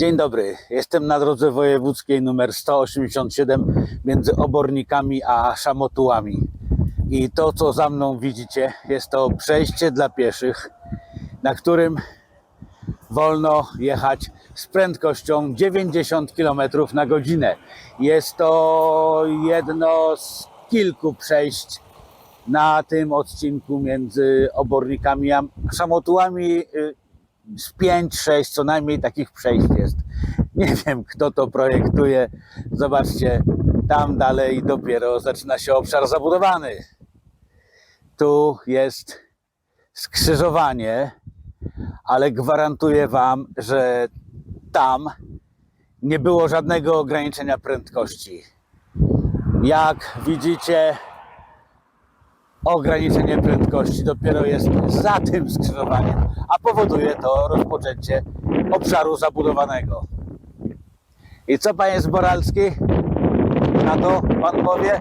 Dzień dobry, jestem na drodze wojewódzkiej numer 187 między Obornikami a Szamotułami. I to, co za mną widzicie, jest to przejście dla pieszych, na którym wolno jechać z prędkością 90 km na godzinę. Jest to jedno z kilku przejść na tym odcinku między Obornikami a Szamotułami. Z 5-6 co najmniej takich przejść jest. Nie wiem, kto to projektuje. Zobaczcie, tam dalej dopiero zaczyna się obszar zabudowany. Tu jest skrzyżowanie, ale gwarantuję Wam, że tam nie było żadnego ograniczenia prędkości. Jak widzicie, ograniczenie prędkości dopiero jest za tym skrzyżowaniem, a powoduje to rozpoczęcie obszaru zabudowanego. I co panie Zboralski? Na to pan powie?